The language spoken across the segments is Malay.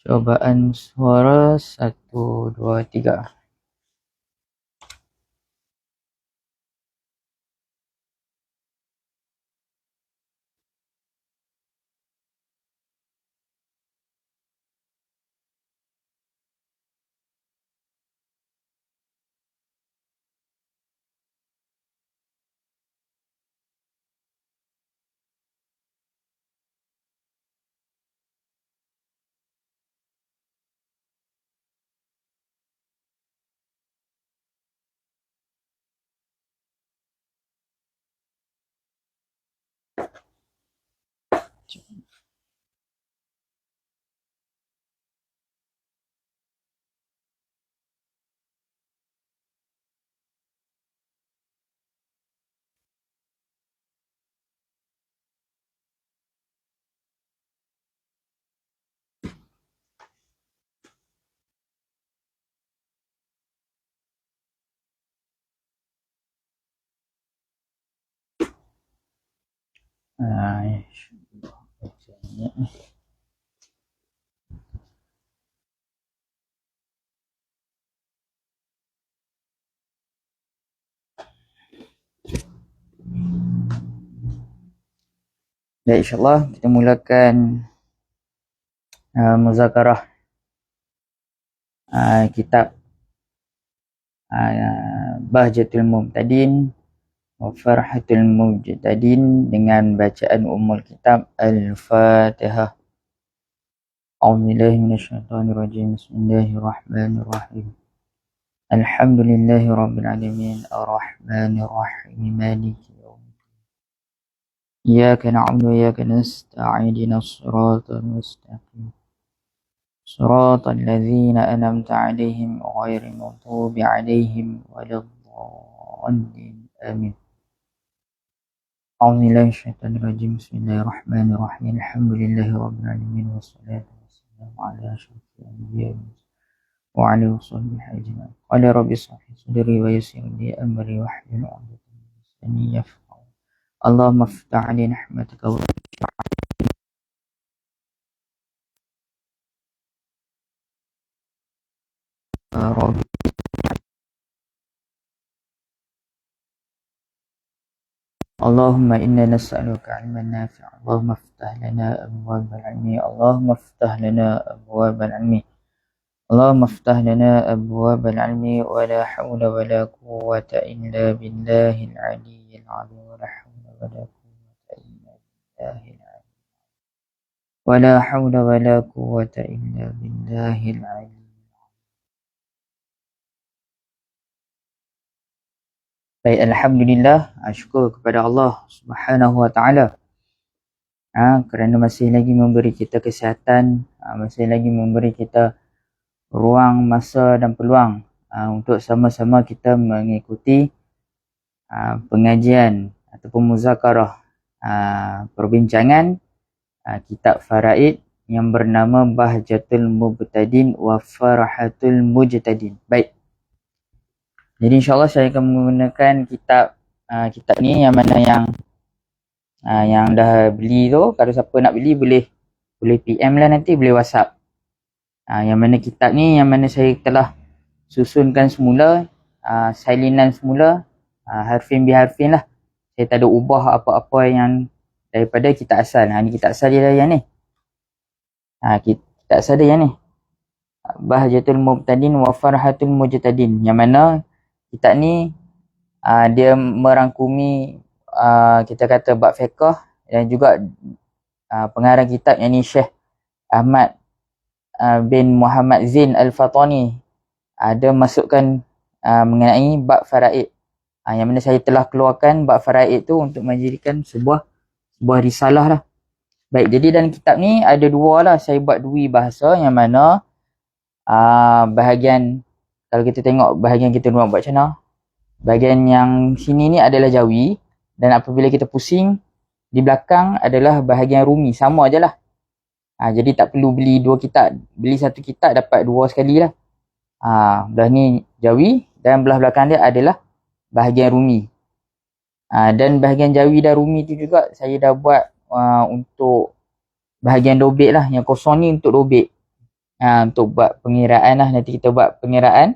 Cobaan suara satu, dua, tiga. Ah, insyaAllah. Baca ni. Baik, insyaAllah kita mulakan uh, muzakarah uh, kitab uh, Bahjatul Mumtadin Farhatul Mujtadin dengan bacaan umul kitab Al-Fatihah. A'udzubillahi minasyaitonirrajim. Bismillahirrahmanirrahim. Alhamdulillahi rabbil alamin. Ar-Rahmanir-Rahim. Maliki إياك نعبد وإياك نستعين اهدنا الصراط المستقيم صراط الذين أنعمت عليهم غير المغضوب عليهم ولا آمين أعوذ بالله الشيطان الرجيم. بسم الله الرحمن الرحيم. الحمد لله رب العالمين والصلاة والسلام على أشرف الأنبياء وعلى وصحبه أجمعين. قال ربي اشرح صدري ويسر لي أمري واحلل عقدة من لساني يفقهوا. اللهم افتح علي نحمتك اللهم إنا نسألك علما نافعا. اللهم افتح لنا أبواب العلم. اللهم افتح لنا أبواب العلم. اللهم افتح لنا أبواب العلم. ولا حول ولا قوة إلا بالله العلي العظيم. ولا حول ولا قوة إلا بالله العلي ولا حول ولا قوة إلا بالله العلي Baik, Alhamdulillah, syukur kepada Allah Subhanahu Wa Taala ha, kerana masih lagi memberi kita kesihatan, ha, masih lagi memberi kita ruang, masa dan peluang ha, untuk sama-sama kita mengikuti ha, pengajian ataupun muzakarah uh, perbincangan uh, kitab faraid yang bernama Bahjatul Mubtadin wa Farahatul Mujtadin. Baik. Jadi insyaAllah saya akan menggunakan kitab uh, kitab ni yang mana yang uh, yang dah beli tu. Kalau siapa nak beli boleh boleh PM lah nanti, boleh WhatsApp. Uh, yang mana kitab ni yang mana saya telah susunkan semula, uh, salinan semula, uh, harfin biharfin lah saya tak ada ubah apa-apa yang daripada kita asal. Ha ni kita asal dia yang ni. Ha kita asal dia yang ni. Bahjatul Mubtadin wa Farhatul Mujtadin. Yang mana kita ni uh, dia merangkumi uh, kita kata bab fiqh dan juga uh, pengarang kitab yang ni Syekh Ahmad uh, bin Muhammad Zain Al-Fatani ada uh, masukkan uh, mengenai bab faraid ha, yang mana saya telah keluarkan bab faraid tu untuk menjadikan sebuah sebuah risalah lah. Baik, jadi dalam kitab ni ada dua lah. Saya buat dua bahasa yang mana uh, bahagian, kalau kita tengok bahagian kita buat macam mana. Bahagian yang sini ni adalah Jawi. Dan apabila kita pusing, di belakang adalah bahagian Rumi. Sama je lah. Ha, jadi tak perlu beli dua kitab. Beli satu kitab dapat dua sekali lah. Ha, belah ni Jawi dan belah belakang dia adalah bahagian Rumi. Uh, dan bahagian Jawi dan Rumi tu juga saya dah buat uh, untuk bahagian dobek lah. Yang kosong ni untuk dobek. Ha, untuk buat pengiraan lah nanti kita buat pengiraan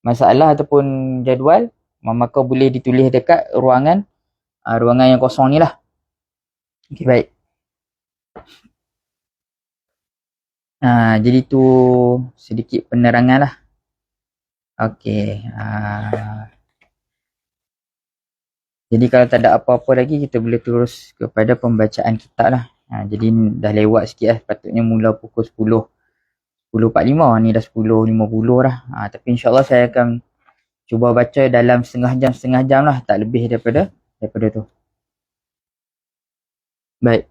masalah ataupun jadual maka boleh ditulis dekat ruangan uh, ruangan yang kosong ni lah okay, baik uh, jadi tu sedikit penerangan lah Okay. Uh, jadi kalau tak ada apa-apa lagi kita boleh terus kepada pembacaan kitab lah. Ha, jadi dah lewat sikit lah. Patutnya mula pukul 10. 10.45 ni dah 10.50 lah. Ha, tapi insyaAllah saya akan cuba baca dalam setengah jam, setengah jam lah. Tak lebih daripada daripada tu. Baik.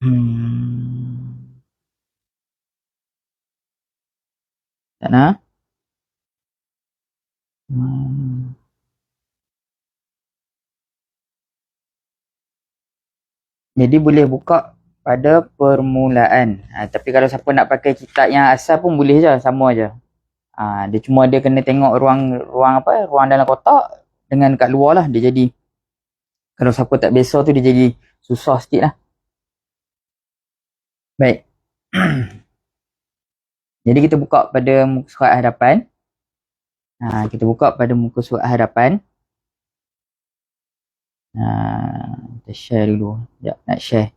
Hmm. Tak nak? Hmm. Jadi boleh buka pada permulaan. Ha, tapi kalau siapa nak pakai kitab yang asal pun boleh je, sama je. Ha, dia cuma dia kena tengok ruang ruang apa? Ruang dalam kotak dengan kat luar lah. Dia jadi kalau siapa tak biasa tu dia jadi susah sikit lah. Baik. jadi kita buka pada muka surat hadapan. Ha, kita buka pada muka surat hadapan. Ha, kita share dulu. Sekejap, nak share.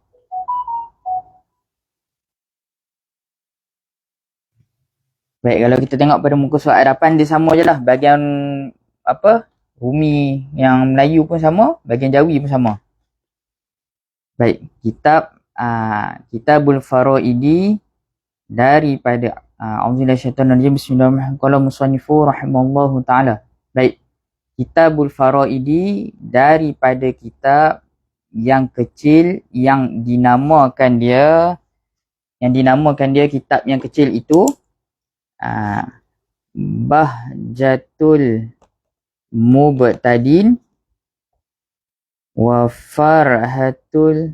Baik, kalau kita tengok pada muka surat hadapan, dia sama je lah. Bahagian apa, Rumi yang Melayu pun sama, bahagian Jawi pun sama. Baik, kitab uh, Kitabul Faraidi daripada A'udzubillahi minasyaitonir Bismillahirrahmanirrahim. Qala musannifu rahimallahu taala. Baik. Kitabul Faraidi daripada kitab yang kecil yang dinamakan dia yang dinamakan dia kitab yang kecil itu uh, Bahjatul Mubtadin wa Farhatul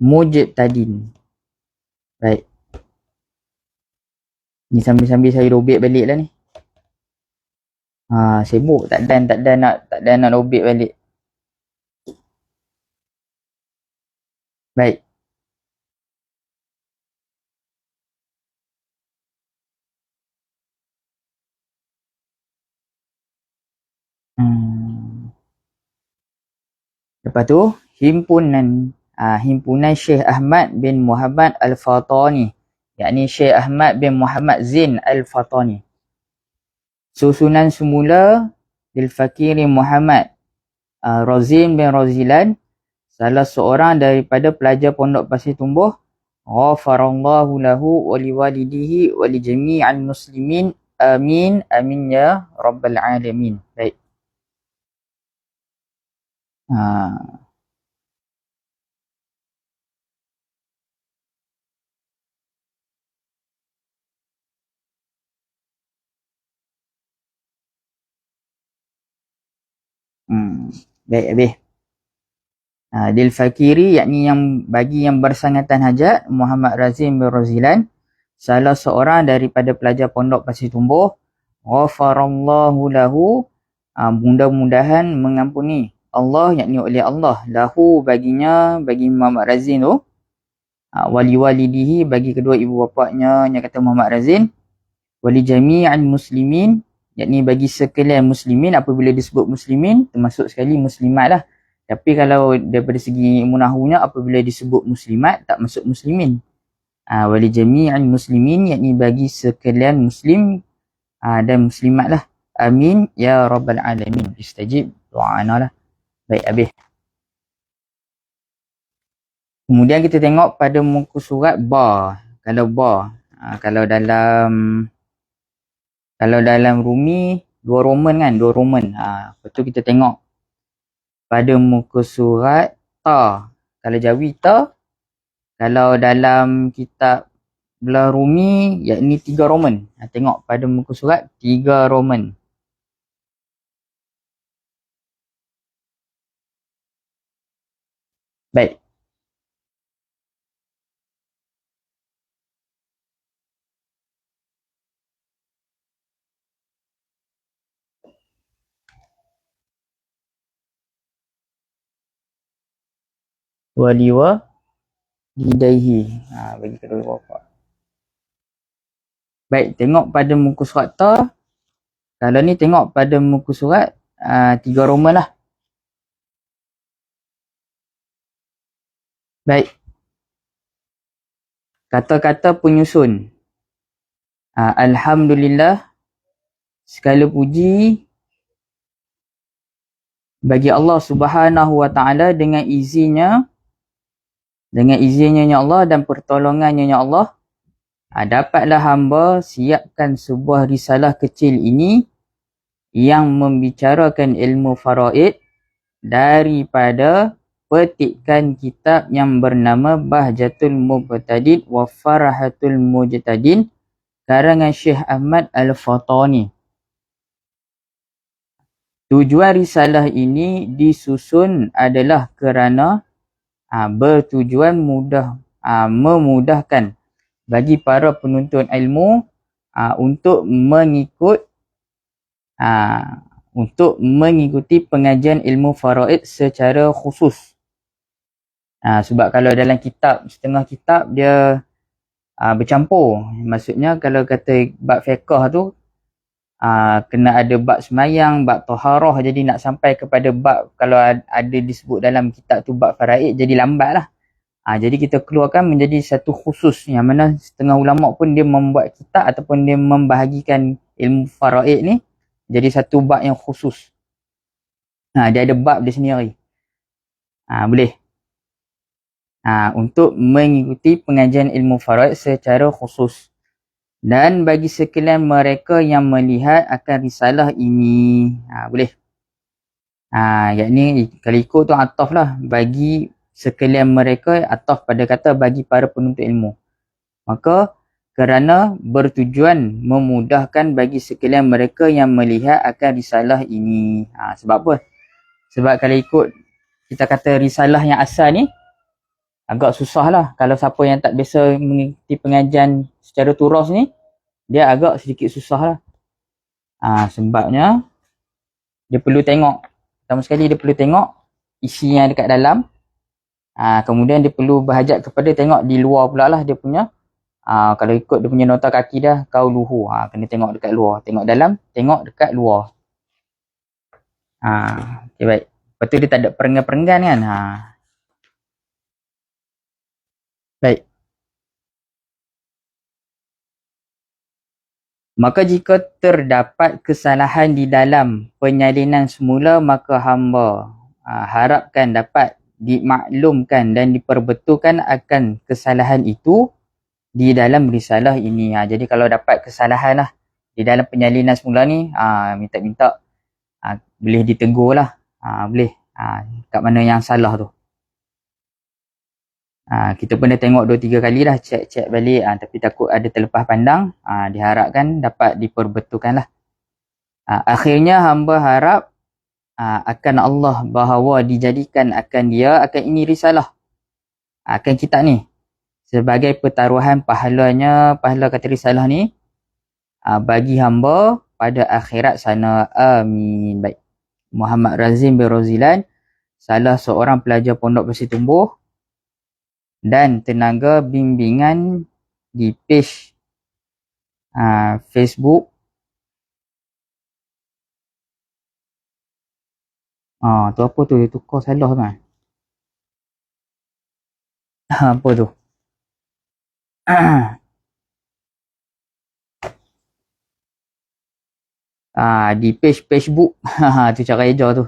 Mujtadin. Baik. Ni sambil-sambil saya robek balik lah ni. Ha, sibuk tak dan tak dan nak tak dan nak robek balik. Baik. Lepas tu himpunan uh, himpunan Syekh Ahmad bin Muhammad Al-Fatani. Yakni Syekh Ahmad bin Muhammad Zain Al-Fatani. Susunan semula Lil Fakiri Muhammad uh, Razin bin Razilan. Salah seorang daripada pelajar pondok Pasir Tumbuh. Ghafarallahu lahu wa liwalidihi wa li jami'al muslimin. Amin. Amin ya rabbal alamin. Baik ha Hmm. Baik habis. Ha, Dil Fakiri yakni yang bagi yang bersangatan hajat Muhammad Razim bin Razilan salah seorang daripada pelajar pondok Pasir Tumbuh ghafarallahu lahu ha, mudah-mudahan mengampuni Allah yakni oleh Allah. Lahu baginya bagi Muhammad Razin tu. Ha, wali walidihi bagi kedua ibu bapaknya yang kata Muhammad Razin. Wali jami'an muslimin yakni bagi sekalian muslimin apabila disebut muslimin termasuk sekali muslimat lah. Tapi kalau daripada segi munahunya apabila disebut muslimat tak masuk muslimin. Ha, wali jami'an muslimin yakni bagi sekalian muslim ha, dan muslimat lah. Amin. Ya rabbal alamin. Istajib. Doa'ana lah baik habis. Kemudian kita tengok pada muka surat ba kalau ba ha, kalau dalam kalau dalam Rumi dua Roman kan dua Roman. Ha lepas tu kita tengok pada muka surat ta. Kalau Jawi ta kalau dalam kitab belah Rumi yakni tiga Roman. Ha, tengok pada muka surat tiga Roman baik waliwa Lidaihi. Ha, bagi kedua bapa. Baik, tengok pada muka surat ta. Kalau ni tengok pada muka surat uh, tiga Roman lah. Baik. Kata-kata penyusun. Uh, Alhamdulillah. Segala puji bagi Allah Subhanahu Wa Taala dengan izinnya dengan izinnya ya Allah dan pertolongannya ya Allah ha, dapatlah hamba siapkan sebuah risalah kecil ini yang membicarakan ilmu faraid daripada petikan kitab yang bernama Bahjatul Mubtadid wa Farahatul Mujtadin karangan Syekh Ahmad Al-Fatani. Tujuan risalah ini disusun adalah kerana ha, bertujuan mudah ha, memudahkan bagi para penuntut ilmu ha, untuk mengikut aa, untuk mengikuti pengajian ilmu faraid secara khusus. Aa, sebab kalau dalam kitab setengah kitab dia aa, bercampur. Maksudnya kalau kata bab fiqh tu uh, kena ada bab semayang, bab toharah jadi nak sampai kepada bab kalau ada disebut dalam kitab tu bab faraid jadi lambat lah. Uh, jadi kita keluarkan menjadi satu khusus yang mana setengah ulama pun dia membuat kitab ataupun dia membahagikan ilmu faraid ni jadi satu bab yang khusus. Ha, dia ada bab dia sendiri. Ha, boleh. Ha, untuk mengikuti pengajian ilmu faraid secara khusus. Dan bagi sekalian mereka yang melihat akan risalah ini. Ha, boleh. Ha, yakni kalau ikut tu ataf lah. Bagi sekalian mereka ataf pada kata bagi para penuntut ilmu. Maka kerana bertujuan memudahkan bagi sekalian mereka yang melihat akan risalah ini. Ha, sebab apa? Sebab kalau ikut kita kata risalah yang asal ni agak susah lah. Kalau siapa yang tak biasa mengikuti pengajian secara turus ni dia agak sedikit susah lah. Ha, sebabnya dia perlu tengok. Pertama sekali dia perlu tengok isi yang dekat dalam. Ha, kemudian dia perlu berhajat kepada tengok di luar pula lah dia punya. Ha, kalau ikut dia punya nota kaki dah kau luhu. Ha, kena tengok dekat luar. Tengok dalam tengok dekat luar. Ha, okay, baik. Lepas tu dia tak ada perenggan-perenggan kan? Ha. baik Maka jika terdapat kesalahan di dalam penyalinan semula, maka hamba aa, ha, harapkan dapat dimaklumkan dan diperbetulkan akan kesalahan itu di dalam risalah ini. Ha, jadi kalau dapat kesalahan lah di dalam penyalinan semula ni, ha, minta-minta boleh ditegur lah. Ha, boleh. Ha, kat mana yang salah tu. Ha, kita pun dah tengok 2-3 kali dah cek-cek balik. Ha, tapi takut ada terlepas pandang. Ha, diharapkan dapat diperbetulkan lah. Ha, akhirnya hamba harap ha, akan Allah bahawa dijadikan akan dia akan ini risalah akan kita ni. Sebagai pertaruhan pahalanya pahala kata risalah ni ha, bagi hamba pada akhirat sana. Amin. Baik. Muhammad Razim bin Rozilan salah seorang pelajar pondok bersih tumbuh dan tenaga bimbingan di page uh, Facebook Ah, tu apa tu? Dia tukar salah kan? apa tu? ah, di page Facebook. tu cara eja tu.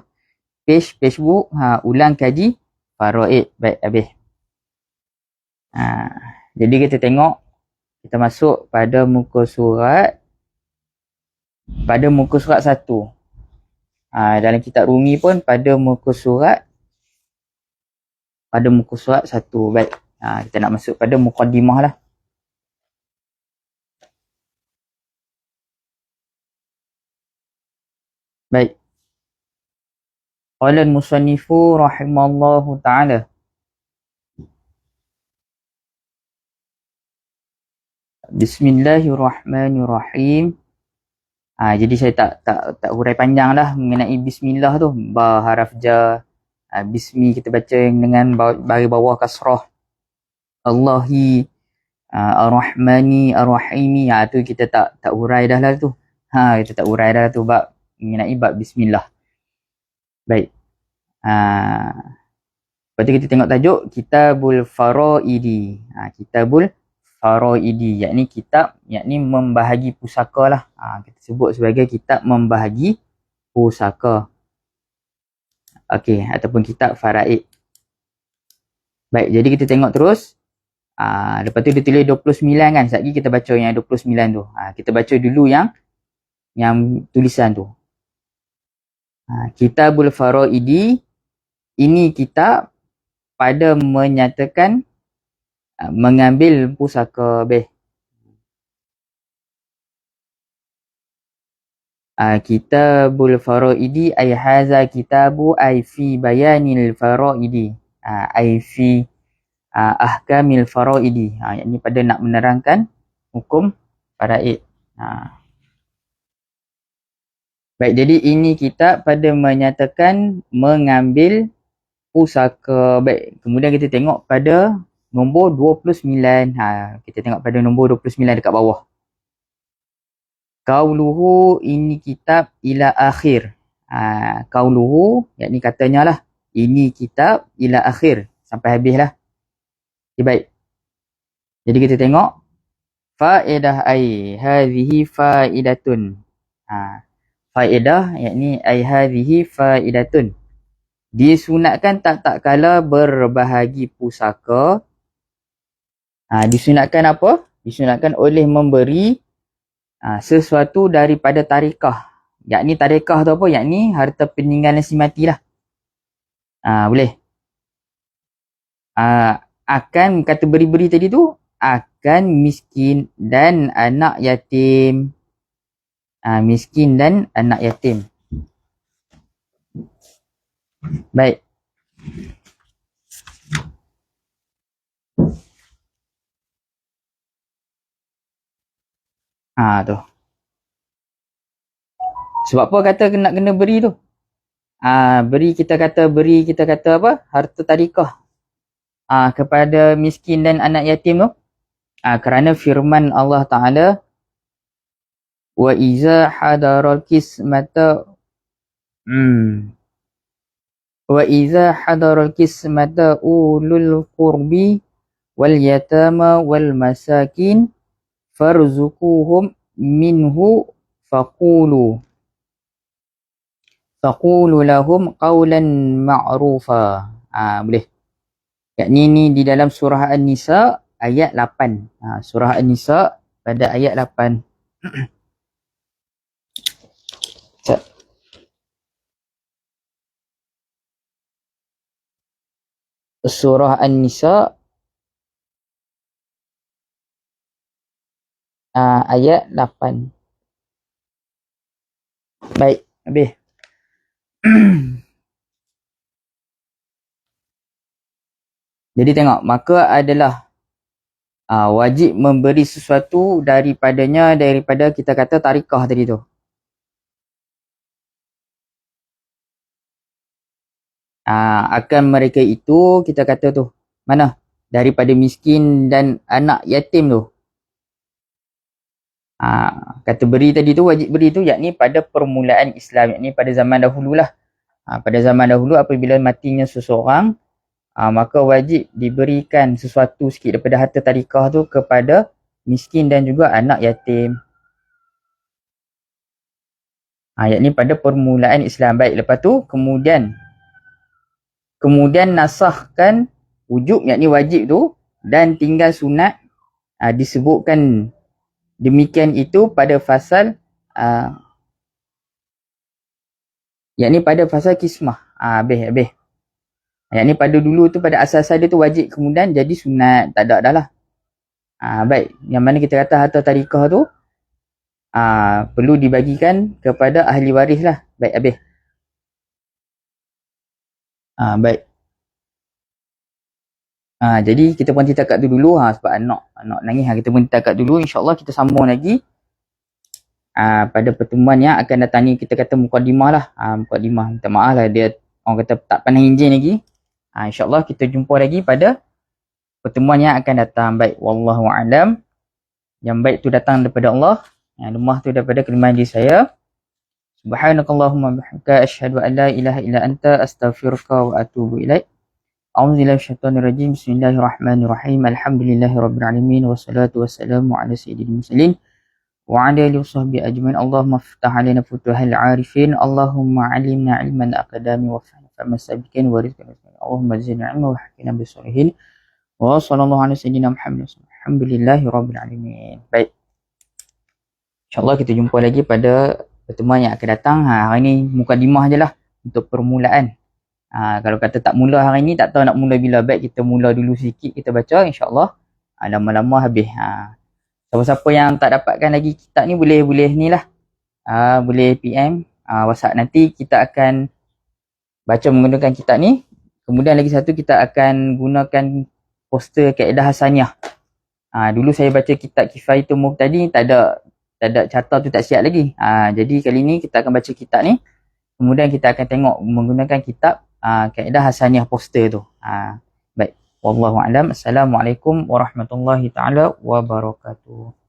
Page Facebook. Ha, ulang kaji. Faraid. Baik, habis. Ha, jadi kita tengok kita masuk pada muka surat pada muka surat satu. Ha, dalam kitab Rumi pun pada muka surat pada muka surat satu. Baik. Ha, kita nak masuk pada mukadimah lah. Baik. Qala al-musannifu rahimallahu ta'ala. Bismillahirrahmanirrahim. Ha, jadi saya tak tak tak hurai panjang lah mengenai bismillah tu. Ba haraf ja. Ha, bismi kita baca dengan bagi bawah kasrah. Allahi uh, Ar-Rahmani Ar-Rahimi ha, tu kita tak tak urai dah lah tu ha, kita tak urai dah tu bab mengenai bab Bismillah baik ha, lepas tu kita tengok tajuk Kitabul Faraidi ha, Kitabul Faraidi yakni kitab yakni membahagi pusaka lah ha, kita sebut sebagai kitab membahagi pusaka Okey, ataupun kitab faraid. Baik, jadi kita tengok terus. Ah, lepas tu dia tulis 29 kan. Lagi kita baca yang 29 tu. Ah, kita baca dulu yang yang tulisan tu. Ah, Kitabul Faraidi ini kitab pada menyatakan mengambil pusaka beh. Ah, Kitabul Faraidi ay haza kitabu ay fi bayanil faraidi. Ah, ay fi uh, ahkamil faraidi. Ha, yang ini pada nak menerangkan hukum faraid. Ha. Baik, jadi ini kita pada menyatakan mengambil pusaka. Baik, kemudian kita tengok pada nombor 29. Ha, kita tengok pada nombor 29 dekat bawah. Kauluhu ini kitab ila akhir. Ha, kauluhu, yakni katanya lah. Ini kitab ila akhir. Sampai habis lah. Okay, baik. Jadi kita tengok faedah ai hadhihi faedatun. Ha. Faedah yakni ai hadhihi faedatun. Disunatkan tak tak kala berbahagi pusaka. Ha, disunatkan apa? Disunatkan oleh memberi ha, sesuatu daripada tarikah. Yakni tarikah tu apa? Yakni harta peninggalan si mati lah. Ha, boleh. Ha, akan kata beri-beri tadi tu akan miskin dan anak yatim. Ha, miskin dan anak yatim. Baik. Ha tu. Sebab apa kata nak kena beri tu? Ha, beri kita kata beri kita kata apa? Harta tarikah uh, kepada miskin dan anak yatim tu uh, kerana firman Allah Taala wa iza hadaral kismata hmm wa iza hadaral kismata ulul qurbi wal yatama wal masakin farzuquhum minhu faqulu faqulu lahum qawlan ma'rufa ah boleh yakni ni di dalam surah An-Nisa ayat 8. Ha, surah An-Nisa pada ayat 8. surah An-Nisa uh, ayat 8. Baik, habis. Jadi tengok, maka adalah uh, wajib memberi sesuatu daripadanya daripada kita kata tarikah tadi tu. Uh, akan mereka itu kita kata tu mana daripada miskin dan anak yatim tu. Uh, kata beri tadi tu wajib beri tu yakni pada permulaan Islam yakni pada zaman dahulu lah. Uh, pada zaman dahulu apabila matinya seseorang uh, maka wajib diberikan sesuatu sikit daripada harta tarikah tu kepada miskin dan juga anak yatim. Ayat ah, ni pada permulaan Islam baik lepas tu kemudian kemudian nasahkan wujub yakni wajib tu dan tinggal sunat uh, disebutkan demikian itu pada fasal uh, yakni pada fasal kismah. Ah uh, habis habis. Yang ni pada dulu tu pada asas dia tu wajib kemudian jadi sunat. Tak ada dah lah. Ha, baik. Yang mana kita kata harta tarikah tu ha, perlu dibagikan kepada ahli waris lah. Baik habis. Ha, baik. Ha, jadi kita pun takat tu dulu ha, sebab anak anak nangis ha, kita pun takat dulu insyaallah kita sambung lagi ha, pada pertemuan yang akan datang ni kita kata mukadimah lah ha, mukadimah minta maaf lah dia orang kata tak pandang enjin lagi Ha, InsyaAllah kita jumpa lagi pada pertemuan yang akan datang. Baik, wallahu alam. Yang baik tu datang daripada Allah, yang lemah tu daripada kelemahan diri saya. Subhanakallahumma bihamdika asyhadu an la ilaha illa anta astaghfiruka wa atubu ilaik. A'udzu billahi rajim. Bismillahirrahmanirrahim. Alhamdulillahirabbil alamin wassalatu wassalamu ala sayyidil mursalin wa ala alihi washabbi ajmain. Allahumma iftah alaina futuhal arifin. Allahumma alimna 'ilman aqdami wa fahna famasabiqin wa rizqan min. Allahumma zidna 'ilma wa hkina bisalihin. Wa sallallahu ala sayyidina Muhammad. Alhamdulillahirabbil alamin. Baik. Insyaallah kita jumpa lagi pada pertemuan yang akan datang. Ha, hari ini mukadimah lah untuk permulaan. Ha, kalau kata tak mula hari ni, tak tahu nak mula bila. Baik kita mula dulu sikit, kita baca insyaAllah. Ha, lama-lama habis. Ha. Siapa-siapa yang tak dapatkan lagi kitab ni, boleh-boleh ni lah. Ha, boleh PM, ha, WhatsApp. Nanti kita akan baca menggunakan kitab ni. Kemudian lagi satu, kita akan gunakan poster kaedah Hasaniyah. Ha, dulu saya baca kitab Kifayatu Mub tadi, tak ada tak ada carta tu tak siap lagi. Ha, jadi kali ni kita akan baca kitab ni. Kemudian kita akan tengok menggunakan kitab uh, kaedah hasaniah poster tu. Uh, baik. Wallahu a'lam. Assalamualaikum warahmatullahi taala wabarakatuh.